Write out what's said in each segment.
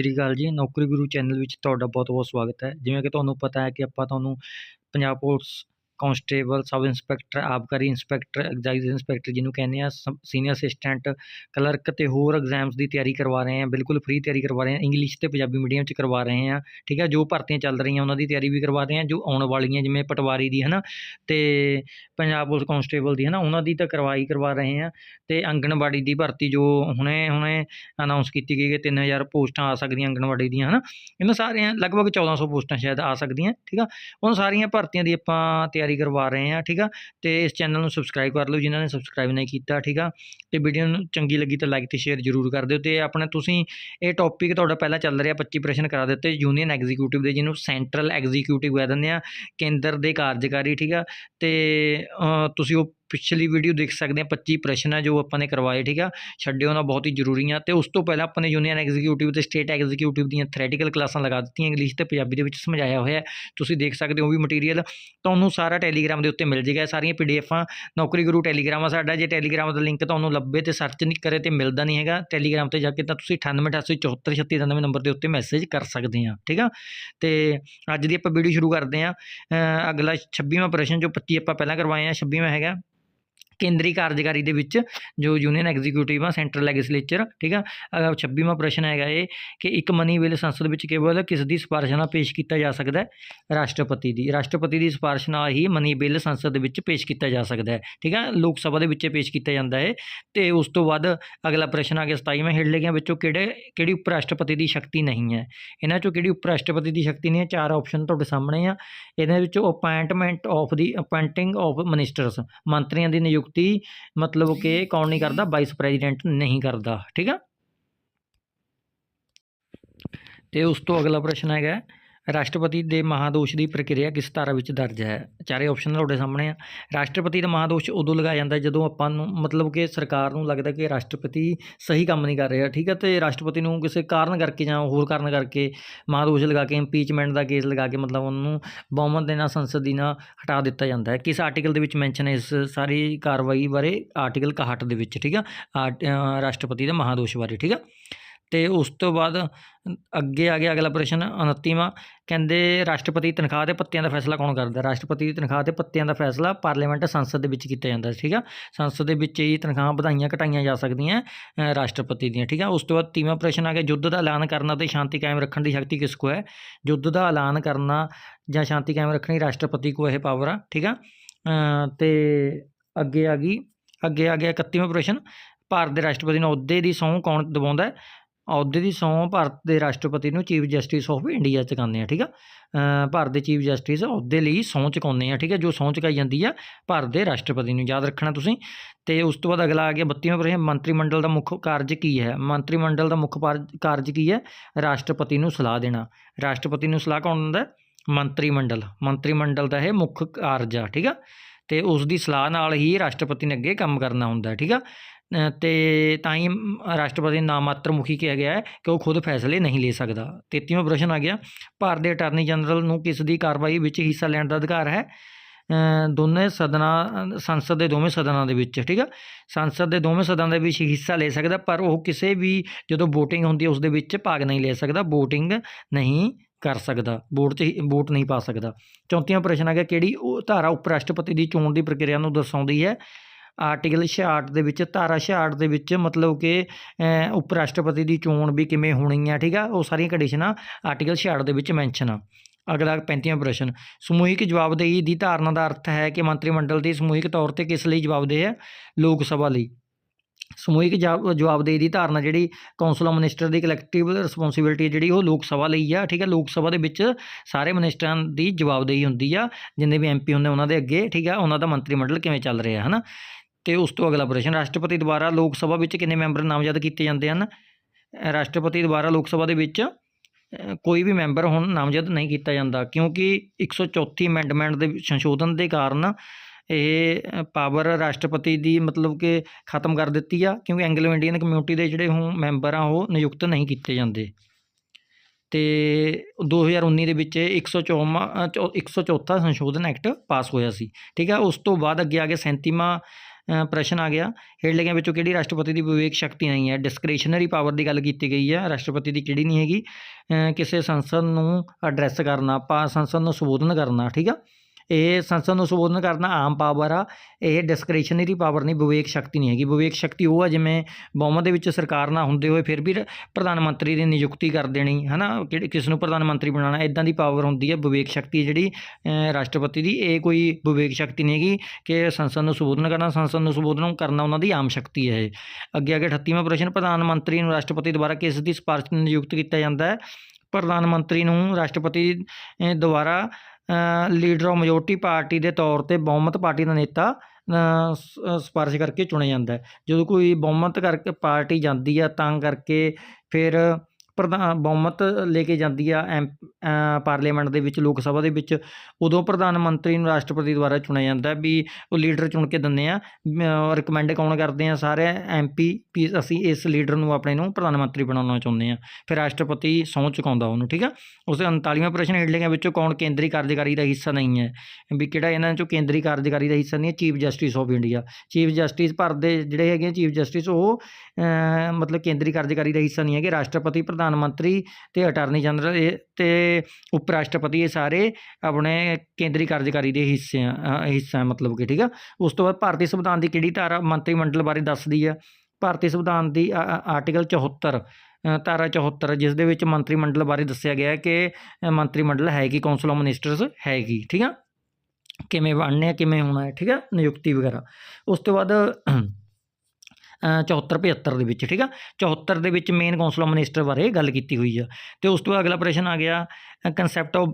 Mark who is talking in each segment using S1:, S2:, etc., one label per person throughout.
S1: ਸ੍ਰੀ ਅਕਾਲ ਜੀ, ਨੌਕਰੀ ਗੁਰੂ ਚੈਨਲ ਵਿੱਚ ਤੁਹਾਡਾ ਬਹੁਤ-ਬਹੁਤ ਸਵਾਗਤ ਹੈ। ਜਿਵੇਂ ਕਿ ਤੁਹਾਨੂੰ ਪਤਾ ਹੈ ਕਿ ਆਪਾਂ ਤੁਹਾਨੂੰ Punjab police constable, sub inspector, ਆਬਕਾਰੀ ਇੰਸਪੈਕਟਰ, ਐਗਜ਼ਾਈਜ਼ ਇੰਸਪੈਕਟਰ ਜਿਹਨੂੰ ਕਹਿੰਦੇ ਆ ਸੀਨੀਅਰ ਅਸਿਸਟੈਂਟ, ਕਲਰਕ ਅਤੇ ਹੋਰ ਐਗਜ਼ਾਮਸ ਦੀ ਤਿਆਰੀ ਕਰਵਾ ਰਹੇ ਹਾਂ ਬਿਲਕੁਲ ਫ੍ਰੀ ਤਿਆਰੀ ਕਰਵਾ ਰਹੇ ਹਾਂ ਇੰਗਲਿਸ਼ ਅਤੇ ਪੰਜਾਬੀ ਮੀਡੀਅਮ 'ਚ ਕਰਵਾ ਰਹੇ ਹਾਂ ਠੀਕ ਆ, ਜੋ ਭਰਤੀਆਂ ਚੱਲ ਰਹੀਆਂ ਉਹਨਾਂ ਦੀ ਤਿਆਰੀ ਵੀ ਕਰਵਾ ਰਹੇ ਹਾਂ ਜੋ ਆਉਣ ਵਾਲੀਆਂ ਜਿਵੇਂ ਪਟਵਾਰੀ ਦੀ ਹੈ ਨਾ ਅਤੇ ਪੰਜਾਬ ਪੁਲਿਸ ਕਾਂਸਟੇਬਲ ਦੀ ਹੈ ਨਾ ਉਹਨਾਂ ਦੀ ਤਾਂ ਕਰਵਾਈ ਕਰਵਾ ਰਹੇ ਹਾਂ ਅਤੇ ਆਂਗਣਵਾੜੀ ਦੀ ਭਰਤੀ ਜੋ ਹੁਣੇ ਹੁਣੇ ਅਨਾਉਂਸ ਕੀਤੀ ਗਈ ਹੈ 3000 ਪੋਸਟਾਂ ਆ ਸਕਦੀਆਂ ਆਂਗਣਵਾੜੀ ਦੀਆਂ ਹੈ ਨਾ ਇਹਨਾਂ ਸਾਰੀਆਂ ਲਗਭਗ 1400 ਪੋਸਟਾਂ ਸ਼ਾਇਦ ਆ ਸਕਦੀਆਂ, ਠੀਕ ਆ, ਉਹਨਾਂ ਸਾਰੀਆਂ ਭਰਤੀਆਂ ਦੀ ਆਪਾਂ ਤਿਆਰੀ ਕਰਵਾ ਰਹੇ ਹਾਂ, ਠੀਕ ਆ? ਤੇ ਇਸ ਚੈਨਲ ਨੂੰ ਸਬਸਕ੍ਰਾਈਬ ਕਰ ਲਓ ਜਿਨ੍ਹਾਂ ਨੇ ਸਬਸਕ੍ਰਾਈਬ ਨਹੀਂ ਕੀਤਾ, ਠੀਕ ਆ? ਤੇ ਵੀਡੀਓ ਨੂੰ ਚੰਗੀ ਲੱਗੀ ਤਾਂ ਲਾਈਕ ਤੇ ਸ਼ੇਅਰ ਜ਼ਰੂਰ ਕਰ ਦਿਓ ਤੇ ਆਪਣਾ ਤੁਸੀਂ ਇਹ ਟੌਪਿਕ ਤੁਹਾਡਾ ਪਹਿਲਾਂ ਚੱਲ ਰਿਹਾ 25 ਪ੍ਰਸ਼ਨ ਕਰਾ ਦਿੱਤੇ ਯੂਨੀਅਨ ਐਗਜ਼ੀਕਿਊਟਿਵ ਦੇ ਜਿਹਨੂੰ ਸੈਂਟਰਲ ਐਗਜ਼ੀਕਿਊਟਿਵ ਕਹਿ ਦਿੰਦੇ ਆ, ਕੇਂਦਰ ਦੇ ਕਾਰਜਕਾਰੀ, ਠੀਕ ਆ? ਤੇ ਤੁਸੀਂ ਉਹ ਪਿਛਲੀ ਵੀਡੀਓ ਦੇਖ ਸਕਦੇ ਆ 25 ਪ੍ਰਸ਼ਨ ਆ ਜੋ ਆਪਾਂ ਨੇ ਕਰਵਾਏ, ਠੀਕ ਆ? ਛੱਡਿਓ ਨਾ, ਬਹੁਤ ਹੀ ਜ਼ਰੂਰੀ ਆ। ਤੇ ਉਸ ਤੋਂ ਪਹਿਲਾਂ ਆਪਾਂ ਨੇ ਯੂਨੀਅਨ ਐਗਜ਼ੀਕਿਊਟਿਵ ਤੇ ਸਟੇਟ ਐਗਜ਼ੀਕਿਊਟਿਵ ਦੀਆਂ ਥਰੈਟੀਕਲ ਕਲਾਸਾਂ ਲਗਾ ਦਿੱਤੀਆਂ ਇੰਗਲਿਸ਼ ਤੇ ਪੰਜਾਬੀ ਦੇ ਵਿੱਚ ਸਮਝਾਇਆ ਹੋਇਆ ਤੁਸੀਂ ਦੇਖ ਸਕਦੇ ਹੋ ਵੀ ਮਟੀਰੀਅਲ ਤੁਹਾਨੂੰ ਸਾਰਾ ਟੈਲੀਗ੍ਰਾਮ ਦੇ ਉੱਤੇ ਮਿਲ ਜੇਗਾ, ਇਹ ਸਾਰੀਆਂ ਪੀਡੀਐਫਾਂ ਨੌਕਰੀ ਗੁਰੂ ਟੈਲੀਗ੍ਰਾਮ ਆ ਸਾਡਾ, ਜੇ ਟੈਲੀਗ੍ਰਾਮ ਦਾ ਲਿੰਕ ਤੁਹਾਨੂੰ ਲੱਭੇ ਤੇ ਸਰਚ ਨਹੀਂ ਕਰੇ ਤੇ ਮਿਲਦਾ ਨਹੀਂ ਹੈਗਾ। ਟੈਲੀਗ੍ਰਾਮ ਤੇ ਜਾ ਕੇ ਤਾਂ ਤੁਸੀਂ 9888743699 ਨੰਬਰ ਦੇ ਉੱਤੇ ਮੈਸੇਜ ਕਰ ਸਕਦੇ ਆ, ਠੀਕ ਆ? ਤੇ ਅੱਜ ਦੀ ਆਪਾਂ ਵੀਡੀਓ ਸ਼ੁਰੂ ਕਰਦੇ ਆ। ਅਗਲਾ 26ਵਾਂ ਪ੍ਰਸ਼ਨ ਜੋ 25 ਆਪਾਂ ਪਹਿਲਾਂ ਕਰਵਾਏ ਆ 26ਵਾਂ ਹੈਗਾ। ਕੇਂਦਰੀ ਕਾਰਜਕਾਰੀ ਦੇ ਵਿੱਚ ਜੋ ਯੂਨੀਅਨ ਐਗਜ਼ੀਕਿਊਟਿਵ ਆ, ਸੈਂਟਰਲ ਲੈਗਿਸਲੇਚਰ, ਠੀਕ ਆ ਅਹ 26ਵਾਂ ਪ੍ਰਸ਼ਨ ਹੈਗਾ ਇਹ ਕਿ ਇੱਕ ਮਨੀ ਬਿੱਲ ਸੰਸਦ ਵਿੱਚ ਕੇਵਲ ਕਿਸ ਦੀ ਸਿਫਾਰਿਸ਼ ਨਾਲ ਪੇਸ਼ ਕੀਤਾ ਜਾ ਸਕਦਾ ਹੈ? ਰਾਸ਼ਟਰਪਤੀ ਦੀ। ਰਾਸ਼ਟਰਪਤੀ ਦੀ ਸਿਫਾਰਿਸ਼ ਨਾਲ ਹੀ ਮਨੀ ਬਿੱਲ ਸੰਸਦ ਵਿੱਚ ਪੇਸ਼ ਕੀਤਾ ਜਾ ਸਕਦਾ ਹੈ, ਠੀਕ ਆ? ਲੋਕ ਸਭਾ ਦੇ ਵਿੱਚ ਪੇਸ਼ ਕੀਤਾ ਜਾਂਦਾ ਹੈ ਤੇ ਉਸ ਤੋਂ ਬਾਅਦ ਅਗਲਾ ਪ੍ਰਸ਼ਨ ਆ ਗਿਆ 27ਵਾਂ ਹੇਠਲੇ ਗਿਆ ਵਿੱਚੋਂ ਕਿਹੜੇ, ਕਿਹੜੀ ਉਪ ਰਾਸ਼ਟਰਪਤੀ ਦੀ ਸ਼ਕਤੀ ਨਹੀਂ ਹੈ? ਇਹਨਾਂ ਚੋਂ ਕਿਹੜੀ ਉਪ ਰਾਸ਼ਟਰਪਤੀ ਦੀ ਸ਼ਕਤੀ ਨਹੀਂ ਹੈ? ਚਾਰ ਆਪਸ਼ਨ ਤੁਹਾਡੇ ਸਾਹਮਣੇ ਆ। ਇਹਨਾਂ ਵਿੱਚੋਂ ਅਪਾਇੰਟਮੈਂਟ ਆਫ ਦੀ ਅਪਾਇੰਟਿੰਗ ਆਫ ਮਿਨਿਸਟਰਸ ਮੰਤਰੀਆਂ ਦੀ ਨਿਯੁਕਤੀ ਮਤਲਬ ਕਿ ਕੌਣ ਨਹੀਂ ਕਰਦਾ ਵਾਈਸ ਪ੍ਰੈਜ਼ੀਡੈਂਟ ਨਹੀਂ ਕਰਦਾ, ਠੀਕ ਆ? ਤੇ ਉਸ ਤੋਂ ਅਗਲਾ ਪ੍ਰਸ਼ਨ ਹੈਗਾ ਰਾਸ਼ਟਰਪਤੀ ਦੇ ਮਹਾਦੋਸ਼ ਦੀ ਪ੍ਰਕਿਰਿਆ ਕਿਸ ਧਾਰਾ ਵਿੱਚ ਦਰਜ ਹੈ? ਚਾਰੇ ਆਪਸ਼ਨ ਤੁਹਾਡੇ ਸਾਹਮਣੇ ਆ। ਰਾਸ਼ਟਰਪਤੀ ਦਾ ਮਹਾਦੋਸ਼ ਉਦੋਂ ਲਗਾਇਆ ਜਾਂਦਾ ਜਦੋਂ ਆਪਾਂ ਨੂੰ ਮਤਲਬ ਕਿ ਸਰਕਾਰ ਨੂੰ ਲੱਗਦਾ ਕਿ ਰਾਸ਼ਟਰਪਤੀ ਸਹੀ ਕੰਮ ਨਹੀਂ ਕਰ ਰਿਹਾ, ਠੀਕ ਹੈ? ਤੇ ਰਾਸ਼ਟਰਪਤੀ ਨੂੰ ਕਿਸੇ ਕਾਰਨ ਕਰਕੇ ਜਾਂ ਹੋਰ ਕਾਰਨ ਕਰਕੇ ਮਹਾਦੋਸ਼ ਲਗਾ ਕੇ ਇੰਪੀਚਮੈਂਟ ਦਾ ਕੇਸ ਲਗਾ ਕੇ ਮਤਲਬ ਉਹਨੂੰ ਬਹੁਮਤ ਦੇ ਨਾਲ ਸੰਸਦ ਦੀ ਨਾਲ ਹਟਾ ਦਿੱਤਾ ਜਾਂਦਾ ਹੈ। ਕਿਸ ਆਰਟੀਕਲ ਦੇ ਵਿੱਚ ਮੈਂਸ਼ਨ ਹੈ ਇਸ ਸਾਰੀ ਕਾਰਵਾਈ ਬਾਰੇ? ਆਰਟੀਕਲ 61 ਦੇ ਵਿੱਚ, ਠੀਕ ਆ ਰਾਸ਼ਟਰਪਤੀ ਦੇ ਮਹਾਦੋਸ਼ ਬਾਰੇ, ਠੀਕ ਆ ਅਤੇ ਉਸ ਤੋਂ ਬਾਅਦ ਅੱਗੇ ਆ ਗਿਆ ਅਗਲਾ ਪ੍ਰਸ਼ਨ 29ਵਾਂ ਕਹਿੰਦੇ ਰਾਸ਼ਟਰਪਤੀ ਤਨਖਾਹ ਅਤੇ ਪੱਤਿਆਂ ਦਾ ਫੈਸਲਾ ਕੌਣ ਕਰਦਾ? ਰਾਸ਼ਟਰਪਤੀ ਦੀ ਤਨਖਾਹ ਅਤੇ ਪੱਤਿਆਂ ਦਾ ਫੈਸਲਾ ਪਾਰਲੀਮੈਂਟ ਸੰਸਦ ਦੇ ਵਿੱਚ ਕੀਤਾ ਜਾਂਦਾ ਠੀਕ ਆ? ਸੰਸਦ ਦੇ ਵਿੱਚ ਹੀ ਤਨਖਾਹਾਂ ਵਧਾਈਆਂ ਘਟਾਈਆਂ ਜਾ ਸਕਦੀਆਂ ਰਾਸ਼ਟਰਪਤੀ ਦੀਆਂ ਠੀਕ ਆ? ਉਸ ਤੋਂ ਬਾਅਦ ਤੀਵਾਂ ਪ੍ਰਸ਼ਨ ਆ ਗਿਆ ਯੁੱਧ ਦਾ ਐਲਾਨ ਕਰਨਾ ਅਤੇ ਸ਼ਾਂਤੀ ਕਾਇਮ ਰੱਖਣ ਦੀ ਸ਼ਕਤੀ ਕਿਸ ਕੋ ਹੈ? ਯੁੱਧ ਦਾ ਐਲਾਨ ਕਰਨਾ ਜਾਂ ਸ਼ਾਂਤੀ ਕਾਇਮ ਰੱਖਣੀ ਰਾਸ਼ਟਰਪਤੀ ਕੋ ਇਹ ਪਾਵਰ ਆ ਠੀਕ ਆ? ਅ, ਤੇ ਅੱਗੇ ਆ ਗਈ ਅੱਗੇ ਆ ਗਿਆ 31ਵਾਂ ਪ੍ਰਸ਼ਨ। ਭਾਰਤ ਦੇ ਰਾਸ਼ਟਰਪਤੀ ਨੂੰ ਅਹੁਦੇ ਦੀ ਸਹੁੰ ਕੌਣ ਦਿਵਾਉਂਦਾ ਹੈ? ਅਹੁਦੇ ਦੀ ਸਹੁੰ ਭਾਰਤ ਦੇ ਰਾਸ਼ਟਰਪਤੀ ਨੂੰ ਚੀਫ ਜਸਟਿਸ ਆਫ ਇੰਡੀਆ ਚੁਕਾਉਂਦੇ ਆ ਠੀਕ ਆ? ਭਾਰਤ ਦੇ ਚੀਫ ਜਸਟਿਸ ਅਹੁਦੇ ਲਈ ਸਹੁੰ ਚੁਕਾਉਂਦੇ ਆ ਠੀਕ ਆ, ਜੋ ਸਹੁੰ ਚੁਕਾਈ ਜਾਂਦੀ ਆ ਭਾਰਤ ਦੇ ਰਾਸ਼ਟਰਪਤੀ ਨੂੰ, ਯਾਦ ਰੱਖਣਾ ਤੁਸੀਂ। ਤੇ ਉਸ ਤੋਂ ਬਾਅਦ ਅਗਲਾ ਆ ਗਿਆ 32ਵਾਂ ਪ੍ਰਸ਼ਨ ਮੰਤਰੀ ਮੰਡਲ ਦਾ ਮੁੱਖ ਕਾਰਜ ਕੀ ਹੈ? ਮੰਤਰੀ ਮੰਡਲ ਦਾ ਮੁੱਖ ਪਾਰ- ਕਾਰਜ ਕੀ ਹੈ? ਰਾਸ਼ਟਰਪਤੀ ਨੂੰ ਸਲਾਹ ਦੇਣਾ। ਰਾਸ਼ਟਰਪਤੀ ਨੂੰ ਸਲਾਹ ਕੌਣ ਦਿੰਦਾ? ਮੰਤਰੀ ਮੰਡਲ। ਮੰਤਰੀ ਮੰਡਲ ਦਾ ਇਹ ਮੁੱਖ ਕਾਰਜ ਆ, ਠੀਕ ਆ? ਤੇ ਉਸ ਦੀ ਸਲਾਹ ਨਾਲ ਹੀ ਰਾਸ਼ਟਰਪਤੀ ਨੇ ਅੱਗੇ ਕੰਮ ਕਰਨਾ ਹੁੰਦਾ ਠੀਕ ਆ? ਅ, ਤੇ ਤਾਂ ਹੀ ਰਾਸ਼ਟਰਪਤੀ ਨਾਮ ਮਾਤਰ ਮੁਖੀ ਕਿਹਾ ਗਿਆ ਹੈ ਕਿ ਉਹ ਖੁਦ ਫੈਸਲੇ ਨਹੀਂ ਲੈ ਸਕਦਾ। 33ਵਾਂ ਪ੍ਰਸ਼ਨ ਆ ਗਿਆ ਭਾਰਤ ਦੇ ਅਟਾਰਨੀ ਜਨਰਲ ਨੂੰ ਕਿਸ ਦੀ ਕਾਰਵਾਈ ਵਿੱਚ ਹਿੱਸਾ ਲੈਣ ਦਾ ਅਧਿਕਾਰ ਹੈ? ਦੋਨੇ ਸਦਨਾਂ ਸੰਸਦ ਦੇ ਦੋਵੇਂ ਸਦਨਾਂ ਦੇ ਵਿੱਚ ਠੀਕ ਆ? ਸੰਸਦ ਦੇ ਦੋਵੇਂ ਸਦਨਾਂ ਦੇ ਵਿੱਚ ਹਿੱਸਾ ਲੈ ਸਕਦਾ ਪਰ ਉਹ ਕਿਸੇ ਵੀ ਜਦੋਂ VOTING ਹੁੰਦੀ ਹੈ ਉਸ ਦੇ ਵਿੱਚ ਭਾਗ ਨਹੀਂ ਲੈ ਸਕਦਾ VOTING ਨਹੀਂ ਕਰ ਸਕਦਾ, ਵੋਟ 'ਚ ਵੋਟ ਨਹੀਂ ਪਾ ਸਕਦਾ। 34ਵਾਂ ਪ੍ਰਸ਼ਨ ਆ ਗਿਆ ਕਿਹੜੀ ਉਹ ਧਾਰਾ ਉਪ ਰਾਸ਼ਟਰਪਤੀ ਦੀ ਚੋਣ ਦੀ ਪ੍ਰਕਿਰਿਆ ਨੂੰ ਦਰਸਾਉਂਦੀ ਹੈ? ਆਰਟੀਕਲ 66 ਦੇ ਵਿੱਚ, ਧਾਰਾ 66 ਦੇ ਵਿੱਚ ਮਤਲਬ ਕਿ ਉਪ ਰਾਸ਼ਟਰਪਤੀ ਦੀ ਚੋਣ ਵੀ ਕਿਵੇਂ ਹੋਣੀ ਆ ਠੀਕ ਆ? ਉਹ ਸਾਰੀਆਂ ਕੰਡੀਸ਼ਨਾਂ ਆਰਟੀਕਲ 66 ਦੇ ਵਿੱਚ ਮੈਂਸ਼ਨ ਆ। ਅਗਲਾ 35ਵਾਂ ਪ੍ਰਸ਼ਨ, ਸਮੂਹਿਕ ਜਵਾਬਦੇਹੀ ਦੀ ਧਾਰਨਾ ਦਾ ਅਰਥ ਹੈ ਕਿ ਮੰਤਰੀ ਮੰਡਲ ਦੀ ਸਮੂਹਿਕ ਤੌਰ ਤੇ ਕਿਸ ਲਈ ਜਵਾਬਦੇਹ ਹੈ? ਲੋਕ ਸਭਾ ਲਈ। ਸਮੂਹਿਕ ਜਵਾਬ- ਜਵਾਬਦੇਹੀ ਦੀ ਧਾਰਨਾ ਜਿਹੜੀ ਕੌਂਸਲ ਆਫ ਮਿਨਿਸਟਰ ਦੀ ਕਲੈਕਟਿਵ ਰਿਸਪੌਂਸਿਬਿਲਟੀ ਜਿਹੜੀ ਉਹ ਲੋਕ ਸਭਾ ਲਈ ਆ, ਠੀਕ ਹੈ ਲੋਕ ਸਭਾ ਦੇ ਵਿੱਚ ਸਾਰੇ ਮਿਨਿਸਟਰਾਂ ਦੀ ਜਵਾਬਦੇਹੀ ਹੁੰਦੀ ਆ, ਜਿੰਨੇ ਵੀ ਐਮਪੀ ਹੁੰਦੇ ਉਹਨਾਂ ਦੇ ਅੱਗੇ, ਠੀਕ ਆ? ਉਹਨਾਂ ਦਾ ਮੰਤਰੀ ਮੰਡਲ ਕਿਵੇਂ ਚੱਲ ਰਿਹਾ ਹੈ ਨਾ ਤੇ ਉਸ ਤੋਂ ਅਗਲਾ ਪ੍ਰਸ਼ਨ, ਰਾਸ਼ਟਰਪਤੀ ਦੁਆਰਾ ਲੋਕ ਸਭਾ ਵਿੱਚ ਕਿੰਨੇ ਮੈਂਬਰ ਨਾਮਜ਼ਦ ਕੀਤੇ ਜਾਂਦੇ ਹਨ? ਰਾਸ਼ਟਰਪਤੀ ਦੁਆਰਾ ਲੋਕ ਸਭਾ ਦੇ ਵਿੱਚ ਕੋਈ ਵੀ ਮੈਂਬਰ ਹੁਣ ਨਾਮਜ਼ਦ ਨਹੀਂ ਕੀਤਾ ਜਾਂਦਾ, ਕਿਉਂਕਿ 134 ਅਮੈਂਡਮੈਂਟ ਦੇ ਸੰਸ਼ੋਧਨ ਦੇ ਕਾਰਨ ਇਹ ਪਾਵਰ ਰਾਸ਼ਟਰਪਤੀ ਦੀ ਮਤਲਬ ਕਿ ਖਤਮ ਕਰ ਦਿੱਤੀ ਆ ਕਿਉਂਕਿ ਐਂਗਲੋ ਇੰਡੀਅਨ ਕਮਿਊਨਿਟੀ ਦੇ ਜਿਹੜੇ ਹੁਣ ਮੈਂਬਰ ਆ ਉਹ ਨਿਯੁਕਤ ਨਹੀਂ ਕੀਤੇ ਜਾਂਦੇ। ਤੇ 2019 ਦੇ ਵਿੱਚ 104ਵਾਂ ਅ, ਚੌ- 104 ਸੰਸ਼ੋਧਨ ਐਕਟ ਪਾਸ ਹੋਇਆ ਸੀ। ਠੀਕ ਹੈ ਉਸ ਤੋਂ ਬਾਅਦ ਅੱਗੇ ਆ ਗਿਆ 37ਵਾਂ ਪ੍ਰਸ਼ਨ ਆ ਗਿਆ। ਹੇਠ ਲਿਖਿਆਂ ਵਿੱਚੋਂ ਕਿਹੜੀ ਰਾਸ਼ਟਰਪਤੀ ਦੀ ਵਿਵੇਕ ਸ਼ਕਤੀ ਨਹੀਂ ਹੈ? ਡਿਸਕ੍ਰਿਸ਼ਨਰੀ ਪਾਵਰ ਦੀ ਗੱਲ ਕੀਤੀ ਗਈ ਹੈ ਰਾਸ਼ਟਰਪਤੀ ਦੀ ਕਿਹੜੀ ਨਹੀਂ ਹੈਗੀ। ਕਿਸੇ ਸੰਸਦ ਨੂੰ ਐਡਰੈਸ ਕਰਨਾ ਪਾ ਸੰਸਦ ਨੂੰ ਸੰਬੋਧਨ ਕਰਨਾ ਠੀਕ ਆ? ਇਹ ਸੰਸਦ ਨੂੰ ਸੰਬੋਧਨ ਕਰਨਾ ਆਮ ਪਾਵਰ ਆ। ਇਹ ਡਿਸਕ੍ਰਿਸ਼ਨਰੀ ਪਾਵਰ ਨਹੀਂ, ਵਿਵੇਕ ਸ਼ਕਤੀ ਨਹੀਂ ਹੈਗੀ। ਵਿਵੇਕ ਸ਼ਕਤੀ ਉਹ ਆ ਜਿਵੇਂ ਬਹੁਮਤ ਦੇ ਵਿੱਚ ਸਰਕਾਰ ਨਾ ਹੁੰਦੇ ਹੋਏ ਫਿਰ ਵੀ ਪ੍ਰਧਾਨ ਮੰਤਰੀ ਦੀ ਨਿਯੁਕਤੀ ਕਰ ਦੇਣੀ ਹੈ ਨਾ ਕਿਹੜੇ ਕਿਸ ਨੂੰ ਪ੍ਰਧਾਨ ਮੰਤਰੀ ਬਣਾਉਣਾ ਇਦਾਂ ਦੀ ਪਾਵਰ ਹੁੰਦੀ ਹੈ ਵਿਵੇਕ ਸ਼ਕਤੀ ਜਿਹੜੀ ਰਾਸ਼ਟਰਪਤੀ ਦੀ, ਇਹ ਕੋਈ ਵਿਵੇਕ ਸ਼ਕਤੀ ਨਹੀਂ ਹੈਗੀ ਕਿ ਸੰਸਦ ਨੂੰ ਸੰਬੋਧਨ ਕਰਨਾ, ਸੰਸਦ ਨੂੰ ਸੰਬੋਧਨ ਕਰਨਾ ਉਹਨਾਂ ਦੀ ਆਮ ਸ਼ਕਤੀ ਹੈ ਇਹ। ਅੱਗੇ ਅੱਗੇ 38ਵਾਂ ਪ੍ਰਸ਼ਨ, ਪ੍ਰਧਾਨ ਮੰਤਰੀ ਨੂੰ ਰਾਸ਼ਟਰਪਤੀ ਦੁਆਰਾ ਕਿਸ ਦੀ ਸਿਫਾਰਿਸ਼ ਨਿਯੁਕਤ ਕੀਤਾ ਜਾਂਦਾ ਹੈ? ਪ੍ਰਧਾਨ ਮੰਤਰੀ ਨੂੰ ਰਾਸ਼ਟਰਪਤੀ ਦੁਆਰਾ ਲੀਡਰ ਆਫ ਮੈਜੋਰਟੀ ਪਾਰਟੀ ਦੇ ਤੌਰ ਤੇ ਬਹੁਮਤ ਪਾਰਟੀ ਦਾ ਨੇਤਾ ਅ, ਸ- ਅ, ਕਰਕੇ ਚੁਣਿਆ ਜਾਂਦਾ ਜਦੋਂ ਕੋਈ ਬਹੁਮਤ ਕਰਕੇ ਪਾਰਟੀ ਜਾਂਦੀ ਆ ਤਾਂ ਕਰਕੇ ਫਿਰ ਪ੍ਰਧਾਨ ਬਹੁਮਤ ਲੈ ਕੇ ਜਾਂਦੀ ਆ ਐਮ ਪਾਰਲੀਮੈਂਟ ਦੇ ਵਿੱਚ, ਲੋਕ ਸਭਾ ਦੇ ਵਿੱਚ, ਉਦੋਂ ਪ੍ਰਧਾਨ ਮੰਤਰੀ ਨੂੰ ਰਾਸ਼ਟਰਪਤੀ ਦੁਆਰਾ ਚੁਣਿਆ ਜਾਂਦਾ ਵੀ ਉਹ ਲੀਡਰ ਚੁਣ ਕੇ ਦਿੰਦੇ ਆ। ਰਿਕਮੈਂਡ ਕੌਣ ਕਰਦੇ ਆ ਸਾਰੇ ਐਮਪੀ ਵੀ ਅਸੀਂ ਇਸ ਲੀਡਰ ਨੂੰ ਆਪਣੇ ਨੂੰ ਪ੍ਰਧਾਨ ਮੰਤਰੀ ਬਣਾਉਣਾ ਚਾਹੁੰਦੇ ਆ। ਫਿਰ ਰਾਸ਼ਟਰਪਤੀ ਸਹੁੰ ਚੁਕਾਉਂਦਾ ਉਹਨੂੰ, ਠੀਕ ਆ? ਉਸ ਦੇ 39ਵਾਂ ਪ੍ਰਸ਼ਨ ਹੇਠ ਵਿੱਚੋਂ ਕੌਣ ਕੇਂਦਰੀ ਕਾਰਜਕਾਰੀ ਦਾ ਹਿੱਸਾ ਨਹੀਂ ਹੈ? ਵੀ ਕਿਹੜਾ ਇਹਨਾਂ ਚੋਂ ਕੇਂਦਰੀ ਕਾਰਜਕਾਰੀ ਦਾ ਹਿੱਸਾ ਨਹੀਂ ਹੈ? Chief justice of India. Chief justice Bharat ਦੇ ਜਿਹੜੇ ਹੈਗੇ ਚੀਫ ਜਸਟਿਸ ਉਹ ਮਤਲਬ ਕੇਂਦਰੀ ਕਾਰਜਕਾਰੀ ਦਾ ਹਿੱਸਾ ਨਹੀਂ ਹੈਗੇ। ਰਾਸ਼ਟਰਪਤੀ ਪ੍ਰਧਾਨ ਪ੍ਰਧਾਨ ਮੰਤਰੀ ਤੇ ਅਟਾਰਨੀ ਜਨਰਲ ਇਹ ਤੇ ਉਪ ਰਾਸ਼ਟਰਪਤੀ ਇਹ ਸਾਰੇ ਆਪਣੇ ਕੇਂਦਰੀ ਕਾਰਜਕਾਰੀ ਦੇ ਹਿੱਸੇ ਹਿੱਸਾ ਮਤਲਬ ਕਿ, ਠੀਕ ਆ? ਉਸ ਤੋਂ ਬਾਅਦ ਭਾਰਤੀ ਸੰਵਿਧਾਨ ਦੀ ਕਿਹੜੀ ਧਾਰਾ ਮੰਤਰੀ ਮੰਡਲ ਬਾਰੇ ਦੱਸਦੀ ਹੈ ਭਾਰਤੀ ਸੰਵਿਧਾਨ ਦੀ ਆਰਟੀਕਲ 74 ਧਾਰਾ 74 ਜਿਸ ਦੇ ਵਿੱਚ ਮੰਤਰੀ ਮੰਡਲ ਬਾਰੇ ਦੱਸਿਆ ਗਿਆ ਹੈ ਕਿ ਮੰਤਰੀ ਮੰਡਲ ਹੈਗੀ ਕੌਂਸਲ ਆਫ ਮਿਨਿਸਟਰਸ ਹੈਗੀ ਠੀਕ ਆ? ਕਿਵੇਂ ਬਣਨੇ ਆ, ਕਿਵੇਂ ਹੋਣਾ ਹੈ, ਠੀਕ ਆ? ਨਿਯੁਕਤੀ ਵਗੈਰਾ। ਉਸ ਤੋਂ ਬਾਅਦ 74 75 ਦੇ ਵਿੱਚ, ਠੀਕ ਆ? 74 ਦੇ ਵਿੱਚ ਮੇਨ ਕੌਂਸਲ ਆਫ ਮਿਨਿਸਟਰ ਬਾਰੇ ਗੱਲ ਕੀਤੀ ਹੋਈ ਆ। ਤੇ ਉਸ ਤੋਂ ਬਾਅਦ ਅਗਲਾ ਪ੍ਰਸ਼ਨ ਆ ਗਿਆ concept of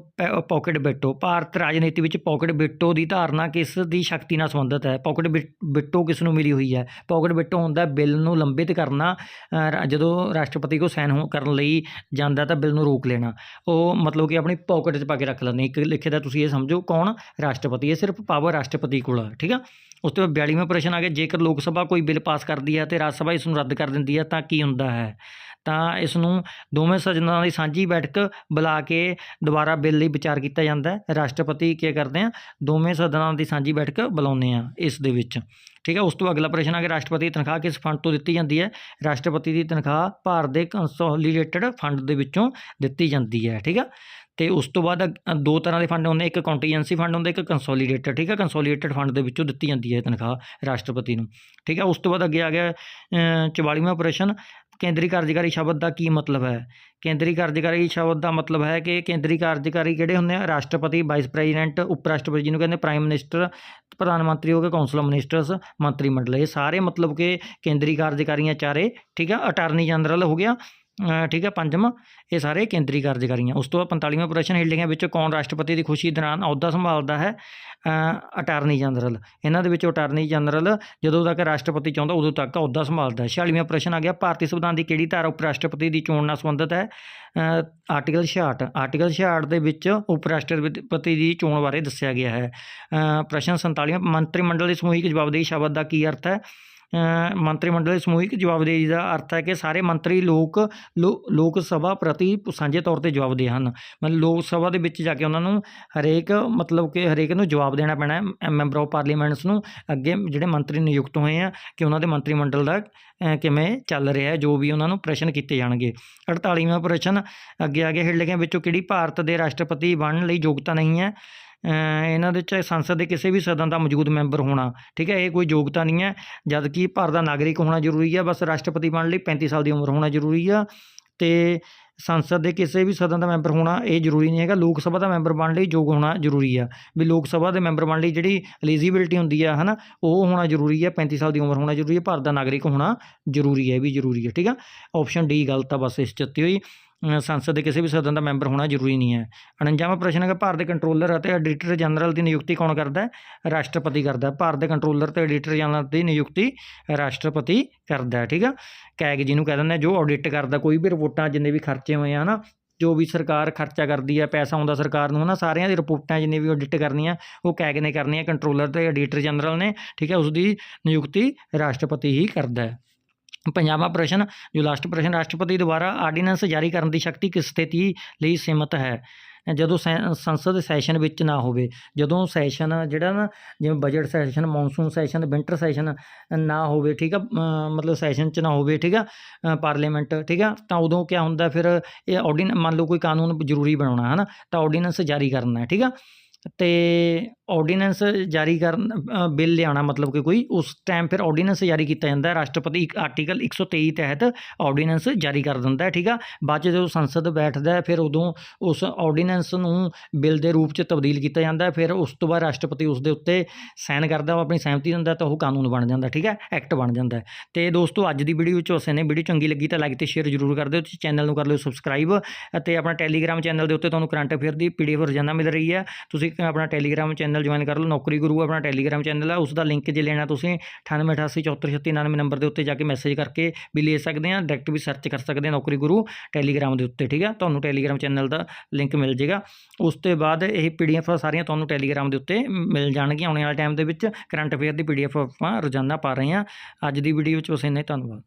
S1: pocket veto. Bharat ਰਾਜਨੀਤੀ ਵਿੱਚ ਪਾਕਟ ਬਿੱਟੋ ਦੀ ਧਾਰਨਾ ਕਿਸ ਦੀ ਸ਼ਕਤੀ ਨਾਲ ਸੰਬੰਧਿਤ ਹੈ? ਪਾਕਟ ਬਿੱਟੋ ਕਿਸ ਨੂੰ ਮਿਲੀ ਹੋਈ ਹੈ? ਪਾਕਟ ਬਿੱਟੋ ਹੁੰਦਾ ਬਿੱਲ ਨੂੰ ਲੰਬਿਤ ਕਰਨਾ ਰਾ- ਜਦੋਂ ਰਾਸ਼ਟਰਪਤੀ ਕੋ ਸਾਈਨ ਹੋ, ਕਰਨ ਲਈ ਜਾਂਦਾ ਤਾਂ ਬਿੱਲ ਨੂੰ ਰੋਕ ਲੈਣਾ। ਉਹ ਮਤਲਬ ਕਿ ਆਪਣੀ ਪਾਕਟ 'ਚ ਪਾ ਕੇ ਰੱਖ ਲੈਂਦੇ ਇੱਕ ਲਿਖੇ ਦਾ ਤੁਸੀਂ ਇਹ ਸਮਝੋ, ਕੌਣ? ਰਾਸ਼ਟਰਪਤੀ। ਇਹ ਸਿਰਫ ਪਾਵਰ ਰਾਸ਼ਟਰਪਤੀ ਕੋਲ ਆ, ਠੀਕ ਆ? ਉਸ ਤੋਂ ਬਾਅਦ 42ਵਾਂ ਪ੍ਰਸ਼ਨ ਆ ਗਿਆ, ਜੇਕਰ ਲੋਕ ਸਭਾ ਕੋਈ ਬਿੱਲ ਪਾਸ ਕਰਦੀ ਹੈ ਤੇ ਰਾਜ ਸਭਾ ਇਸ ਨੂੰ ਰੱਦ ਕਰ ਦਿੰਦੀ ਹੈ ਤਾਂ ਕੀ ਹੁੰਦਾ ਹੈ? ਤਾਂ ਇਸ ਨੂੰ ਦੋਵੇਂ ਸਦਨਾਂ ਦੀ ਸਾਂਝੀ ਬੈਠਕ ਬੁਲਾ ਕੇ ਦੁਬਾਰਾ ਬਿੱਲ ਲਈ ਵਿਚਾਰ ਕੀਤਾ ਜਾਂਦਾ ਹੈ। ਰਾਸ਼ਟਰਪਤੀ ਕੀ ਕਰਦੇ ਆ? ਦੋਵੇਂ ਸਦਨਾਂ ਦੀ ਸਾਂਝੀ ਬੈਠਕ ਬੁਲਾਉਂਦੇ ਆ ਇਸ ਦੇ ਵਿੱਚ। ਠੀਕ ਹੈ ਉਸ ਤੋਂ ਅਗਲਾ ਪ੍ਰਸ਼ਨ ਆ ਗਿਆ ਰਾਸ਼ਟਰਪਤੀ ਦੀ ਤਨਖਾਹ ਕਿਸ ਫੰਡ ਤੋਂ ਦਿੱਤੀ ਜਾਂਦੀ ਹੈ? ਰਾਸ਼ਟਰਪਤੀ ਦੀ ਤਨਖਾਹ ਭਾਰਤ ਦੇ ਕੰਸੋਲੀਡੇਟਡ ਫੰਡ ਦੇ ਵਿੱਚੋਂ ਦਿੱਤੀ ਜਾਂਦੀ ਹੈ। ਠੀਕ ਹੈ ਤੇ ਉਸ ਤੋਂ ਬਾਅਦ ਅ- ਦੋ ਤਰ੍ਹਾਂ ਦੇ ਫੰਡ ਹੁੰਦੇ ਇੱਕ ਕੰਟੀਜੈਂਸੀ ਫੰਡ ਹੁੰਦਾ ਇੱਕ ਕੰਸੋਲੀਡੇਟਡ ਠੀਕ ਹੈ ਕੰਸੋਲੀਡੇਟਡ ਫੰਡ ਦੇ ਵਿੱਚੋਂ ਦਿੱਤੀ ਜਾਂਦੀ ਹੈ ਤਨਖਾਹ ਰਾਸ਼ਟਰਪਤੀ ਨੂੰ। ਠੀਕ ਹੈ ਉਸ ਤੋਂ ਬਾਅਦ ਅੱਗੇ ਆ ਗਿਆ ਅ, 44ਵਾਂ ਪ੍ਰਸ਼ਨ ਕੇਂਦਰੀ ਕਾਰਜਕਾਰੀ ਸ਼ਬਦ ਦਾ ਕੀ ਮਤਲਬ ਹੈ? ਕੇਂਦਰੀ ਕਾਰਜਕਾਰੀ ਸ਼ਬਦ ਦਾ ਮਤਲਬ ਹੈ ਕਿ ਕੇਂਦਰੀ ਕਾਰਜਕਾਰੀ ਕਿਹੜੇ ਹੁੰਦੇ ਆ? ਰਾਸ਼ਟਰਪਤੀ ਵਾਈਸ ਪ੍ਰੈਜ਼ੀਡੈਂਟ ਉਪ ਰਾਸ਼ਟਰਪਤੀ ਜਿਹਨੂੰ ਕਹਿੰਦੇ ਪ੍ਰਾਈਮ ਮਿਨਿਸਟਰ ਪ੍ਰਧਾਨ ਮੰਤਰੀ ਹੋ ਗਏ ਕੌਂਸਲ ਆਫ ਮਿਨਿਸਟਰਸ ਮੰਤਰੀ ਮੰਡਲ। ਇਹ ਸਾਰੇ ਮਤਲਬ ਕਿ ਕੇਂਦਰੀ ਕਾਰਜਕਾਰੀਆਂ ਚਾਰੇ, ਠੀਕ ਆ? ਅਟਾਰਨੀ ਜਨਰਲ ਹੋ ਗਿਆ। ਠੀਕ ਹੈ ਪੰਜਵਾਂ, ਇਹ ਸਾਰੇ ਕੇਂਦਰੀ ਕਾਰਜਕਾਰੀਆਂ। ਉਸ ਤੋਂ ਬਾਅਦ 45ਵਾਂ ਪ੍ਰਸ਼ਨ ਹੇਠ ਲਿਖਿਆਂ, ਵਿੱਚੋਂ ਕੌਣ ਰਾਸ਼ਟਰਪਤੀ ਦੀ ਖੁਸ਼ੀ ਦੌਰਾਨ ਅਹੁਦਾ ਸੰਭਾਲਦਾ ਹੈ? ਅਟਾਰਨੀ ਜਨਰਲ ਇਹਨਾਂ ਦੇ ਵਿੱਚੋਂ ਅਟਾਰਨੀ ਜਨਰਲ ਜਦੋਂ ਤੱਕ ਰਾਸ਼ਟਰਪਤੀ ਚਾਹੁੰਦਾ, ਉਦੋਂ ਤੱਕ ਅਹੁਦਾ ਸੰਭਾਲਦਾ ਹੈ। 46ਵਾਂ ਪ੍ਰਸ਼ਨ ਆ ਗਿਆ। ਭਾਰਤੀ ਸੰਵਿਧਾਨ ਦੀ ਕਿਹੜੀ ਧਾਰਾ ਉਪ ਰਾਸ਼ਟਰਪਤੀ ਦੀ ਚੋਣ ਨਾਲ ਸੰਬੰਧਿਤ ਹੈ? ਆਰਟੀਕਲ 66 ਆਰਟੀਕਲ 66 ਦੇ ਵਿੱਚ ਉਪ ਰਾਸ਼ਟਰਪਤੀ ਦੀ ਚੋਣ ਬਾਰੇ ਦੱਸਿਆ ਗਿਆ ਹੈ। ਪ੍ਰਸ਼ਨ 47 ਮੰਤਰੀ ਮੰਡਲ ਦੀ ਸਮੂਹਿਕ ਜਵਾਬਦੇਹੀ ਸ਼ਬਦ ਦਾ ਕੀ ਅਰਥ ਹੈ? ਮੰਤਰੀ ਮੰਡਲ ਦੇ ਸਮੂਹਿਕ ਜਵਾਬਦੇਹੀ ਦਾ ਅਰਥ ਹੈ ਕਿ ਸਾਰੇ ਮੰਤਰੀ ਲੋਕ, ਲੋ- ਲੋਕ ਸਭਾ ਪ੍ਰਤੀ ਸਾਂਝੇ ਤੌਰ ਤੇ ਜਵਾਬਦੇਹ ਹਨ। ਮਤਲਬ ਲੋਕ ਸਭਾ ਦੇ ਵਿੱਚ ਜਾ ਕੇ ਉਹਨਾਂ ਨੂੰ ਹਰੇਕ ਮਤਲਬ ਕਿ ਹਰੇਕ ਨੂੰ ਜਵਾਬ ਦੇਣਾ ਪੈਣਾ ਹੈ। ਮੈਂਬਰ ਆਫ ਪਾਰਲੀਮੈਂਟਸ ਨੂੰ ਅੱਗੇ ਜਿਹੜੇ ਮੰਤਰੀ ਨਿਯੁਕਤ ਹੋਏ ਆ ਕਿ ਉਹਨਾਂ ਦੇ ਮੰਤਰੀ ਮੰਡਲ ਦਾ ਕਿਵੇਂ ਚੱਲ ਰਿਹਾ ਹੈ, ਜੋ ਵੀ ਉਹਨਾਂ ਨੂੰ ਪ੍ਰਸ਼ਨ ਕੀਤੇ ਜਾਣਗੇ। 48ਵਾਂ ਪ੍ਰਸ਼ਨ ਅੱਗੇ ਆ ਗਿਆ ਹੇਠ ਲਿਖਿਆਂ ਵਿੱਚੋਂ ਕਿਹੜੀ ਭਾਰਤ ਦੇ ਰਾਸ਼ਟਰਪਤੀ ਬਣਨ ਲਈ ਯੋਗਤਾ ਨਹੀਂ ਹੈ? ਇਹਨਾਂ ਦੇ ਚਾਹੇ ਸੰਸਦ ਦੇ ਕਿਸੇ ਵੀ ਸਦਨ ਦਾ ਮੌਜੂਦ ਮੈਂਬਰ ਹੋਣਾ, ਠੀਕ ਹੈ, ਇਹ ਕੋਈ ਯੋਗਤਾ ਨਹੀਂ ਹੈ ਜਦ ਕਿ ਭਾਰਤ ਦਾ ਨਾਗਰਿਕ ਹੋਣਾ ਜ਼ਰੂਰੀ ਹੈ, ਬਸ ਰਾਸ਼ਟਰਪਤੀ ਬਣਨ ਲਈ 35 ਸਾਲ ਦੀ ਉਮਰ ਹੋਣਾ ਜ਼ਰੂਰੀ ਆ, ਤੇ ਸੰਸਦ ਦੇ ਕਿਸੇ ਵੀ ਸਦਨ ਦਾ ਮੈਂਬਰ ਹੋਣਾ ਇਹ ਜ਼ਰੂਰੀ ਨਹੀਂ ਹੈਗਾ, ਲੋਕ ਸਭਾ ਦਾ ਮੈਂਬਰ ਬਣਨ ਲਈ ਯੋਗ ਹੋਣਾ ਜ਼ਰੂਰੀ ਆ, ਵੀ ਲੋਕ ਸਭਾ ਦੇ ਮੈਂਬਰ ਬਣਨ ਲਈ ਜਿਹੜੀ ਐਲੀਜੀਬਿਲਟੀ ਹੁੰਦੀ ਆ, ਹਨਾ, ਉਹ ਹੋਣਾ ਜ਼ਰੂਰੀ ਆ 35 ਸਾਲ ਦੀ ਉਮਰ ਹੋਣਾ ਜ਼ਰੂਰੀ ਹੈ, ਭਾਰਤ ਦਾ ਨਾਗਰਿਕ ਹੋਣਾ ਜ਼ਰੂਰੀ ਹੈ, ਇਹ ਵੀ ਜ਼ਰੂਰੀ ਹੈ, ਠੀਕ ਆ ਆਪਸ਼ਨ ਡੀ ਗਲਤ ਆ, ਬਸ ਇਸ 'ਚ ਹੋਈ ਸੰਸਦ ਦੇ ਕਿਸੇ ਵੀ ਸਦਨ ਦਾ ਮੈਂਬਰ ਹੋਣਾ ਜ਼ਰੂਰੀ ਨਹੀਂ ਹੈ। 49ਵਾਂ ਪ੍ਰਸ਼ਨ ਹੈਗਾ ਭਾਰਤ ਦੇ ਕੰਟਰੋਲਰ ਅਤੇ ਐਡੀਟਰ ਜਨਰਲ ਦੀ ਨਿਯੁਕਤੀ ਕੌਣ ਕਰਦਾ ਹੈ? ਰਾਸ਼ਟਰਪਤੀ ਕਰਦਾ ਭਾਰਤ ਦੇ ਕੰਟਰੋਲਰ ਤੇ ਐਡੀਟਰ ਜਨਰਲ ਦੀ ਨਿਯੁਕਤੀ ਰਾਸ਼ਟਰਪਤੀ ਕਰਦਾ ਹੈ, ਠੀਕ ਆ? ਕੈਗ ਜਿਹਨੂੰ ਕਹਿ ਦਿੰਦੇ ਜੋ ਆਡਿਟ ਕਰਦਾ, ਕੋਈ ਵੀ ਰਿਪੋਰਟਾਂ, ਜਿੰਨੇ ਵੀ ਖਰਚੇ ਹੋਏ ਆ, ਹਨਾ? ਜੋ ਵੀ ਸਰਕਾਰ ਖਰਚਾ ਕਰਦੀ ਹੈ ਪੈਸਾ ਆਉਂਦਾ ਸਰਕਾਰ ਨੂੰ, ਹਨਾ? ਸਾਰਿਆਂ ਦੀ ਰਿਪੋਰਟਾਂ ਜਿੰਨੇ ਵੀ ਆਡਿਟ ਕਰਨੀਆਂ, ਉਹ ਕੈਗ ਨੇ ਕਰਨੀਆਂ, ਕੰਟਰੋਲਰ ਤੇ ਐਡੀਟਰ ਜਨਰਲ ਨੇ, ਠੀਕ ਹੈ ਉਸ ਦੀ ਨਿਯੁਕਤੀ ਰਾਸ਼ਟਰਪਤੀ ਹੀ ਕਰਦਾ ਹੈ। ਪੰਜਾਬਾ ਪ੍ਰਸ਼ਨ ਜੋ ਲਾਸਟ ਪ੍ਰਸ਼ਨ ਰਾਸ਼ਟਰਪਤੀ ਦੁਆਰਾ ਆਰਡੀਨੈਂਸ ਜਾਰੀ ਕਰਨ ਦੀ ਸ਼ਕਤੀ ਕਿਸ ਸਥਿਤੀ ਲਈ ਸੀਮਤ ਹੈ? ਜਦੋਂ ਸੈ- ਸੰਸਦ ਸੈਸ਼ਨ ਵਿੱਚ ਨਾ ਹੋਵੇ ਜਦੋਂ ਸੈਸ਼ਨ ਜਿਹੜਾ ਨਾ ਜਿਵੇਂ budget session monsoon session winter session ਨਾ ਹੋਵੇ ਠੀਕ ਆ ਅ, ਮਤਲਬ ਸੈਸ਼ਨ 'ਚ ਨਾ ਹੋਵੇ ਠੀਕ ਆ ਪਾਰਲੀਮੈਂਟ ਠੀਕ ਆ ਤਾਂ ਉਦੋਂ ਕੀ ਹੁੰਦਾ ਫਿਰ ਇਹ ਆਰਡੀਨ ਮੰਨ ਲਓ ਕੋਈ ਕਾਨੂੰਨ ਜ਼ਰੂਰੀ ਬਣਾਉਣਾ ਹੈ ਨਾ ਤਾਂ ਆਰਡੀਨੈਂਸ ਜਾਰੀ ਕਰਨਾ ਹੈ ਠੀਕ ਆ ਤੇ ਆਰਡੀਨੈਂਸ ਜਾਰੀ ਕਰਨ ਬਿੱਲ ਲਿਆਉਣਾ ਮਤਲਬ ਕਿ ਕੋਈ, ਉਸ ਟਾਈਮ ਫਿਰ ਆਰਡੀਨੈਂਸ ਜਾਰੀ ਕੀਤਾ ਜਾਂਦਾ ਹੈ। ਰਾਸ਼ਟਰਪਤੀ ਇੱਕ ਆਰਟੀਕਲ 123 ਤਹਿਤ ਆਰਡੀਨੈਂਸ ਜਾਰੀ ਕਰ ਦਿੰਦਾ ਹੈ, ਠੀਕ ਆ? ਬਾਅਦ 'ਚ ਜਦੋਂ ਸੰਸਦ ਬੈਠਦਾ ਹੈ, ਫਿਰ ਉਦੋਂ ਉਸ ਆਰਡੀਨੈਂਸ ਨੂੰ ਬਿੱਲ ਦੇ ਰੂਪ 'ਚ ਤਬਦੀਲ ਕੀਤਾ ਜਾਂਦਾ ਹੈ। ਫਿਰ ਉਸ ਤੋਂ ਬਾਅਦ ਰਾਸ਼ਟਰਪਤੀ ਉਸ ਦੇ ਉੱਤੇ ਸਾਈਨ ਕਰਦਾ, ਉਹ ਆਪਣੀ ਸਹਿਮਤੀ ਦਿੰਦਾ ਤਾਂ ਉਹ ਕਾਨੂੰਨ ਬਣ ਜਾਂਦਾ, ਠੀਕ ਹੈ ਐਕਟ ਬਣ ਜਾਂਦਾ ਹੈ। ਤੇ ਦੋਸਤੋ, ਅੱਜ ਦੀ ਵੀਡੀਓ ਵਿੱਚ ਉਸੇ ਨੇ ਵੀਡੀਓ ਚੰਗੀ ਲੱਗੀ ਤਾਂ ਲਾਈਕ ਤੇ ਸ਼ੇਅਰ ਜ਼ਰੂਰ ਕਰ ਦਿਓ, ਤੇ ਚੈਨਲ ਨੂੰ ਕਰ ਲਿਓ ਸਬਸਕ੍ਰਾਈਬ ਅਤੇ ਆਪਣਾ ਟੈਲੀਗ੍ਰਾਮ ਚੈਨਲ ਦੇ ਉੱਤੇ ਤੁਹਾਨੂੰ ਕਰੰਟ ਅਫੇਅਰ ਦੀ ਪੀਡੀਐਫ ਰੋਜ਼ਾਨਾ ਮਿਲ ਰਹੀ ਹੈ। ਤੁਸੀਂ ਆਪਣਾ ਟੈਲੀਗ੍ਰਾਮ ਚੈਨਲ ਜੁਆਇਨ ਕਰ ਲਓ, ਨੌਕਰੀ ਗੁਰੂ ਆਪਣਾ ਟੈਲੀਗ੍ਰਾਮ ਚੈਨਲ ਹੈ ਉਸ ਦਾ ਲਿੰਕ ਜੇ ਲੈਣਾ ਤੁਸੀਂ 9888743699 ਨੰਬਰ ਦੇ ਉੱਤੇ ਜਾ ਕੇ ਮੈਸੇਜ ਕਰਕੇ ਵੀ ਲੈ ਸਕਦੇ ਆ ਡਾਇਰੈਕਟ ਵੀ ਸਰਚ ਕਰ ਸਕਦੇ ਆ ਨੌਕਰੀ ਗੁਰੂ ਟੈਲੀਗ੍ਰਾਮ ਦੇ ਉੱਤੇ, ਠੀਕ ਆ? ਤੁਹਾਨੂੰ ਟੈਲੀਗ੍ਰਾਮ ਚੈਨਲ ਦਾ ਲਿੰਕ ਮਿਲ ਜੇਗਾ। ਉਸ ਤੋਂ ਬਾਅਦ ਇਹ ਪੀਡੀਐਫ ਸਾਰੀਆਂ ਤੁਹਾਨੂੰ ਟੈਲੀਗ੍ਰਾਮ ਦੇ ਉੱਤੇ ਮਿਲ ਜਾਣਗੀਆਂ ਆਉਣ ਵਾਲੇ ਟਾਈਮ ਦੇ ਵਿੱਚ। ਕਰੰਟ ਅਫੇਅਰ ਦੀ ਪੀਡੀਐਫ ਆਪਾਂ ਰੋਜ਼ਾਨਾ ਪਾ ਰਹੇ ਹਾਂ ਅੱਜ ਦੀ ਵੀਡੀਓ ਵਿੱਚ ਬਸ ਇੰਨਾ ਹੀ, ਧੰਨਵਾਦ।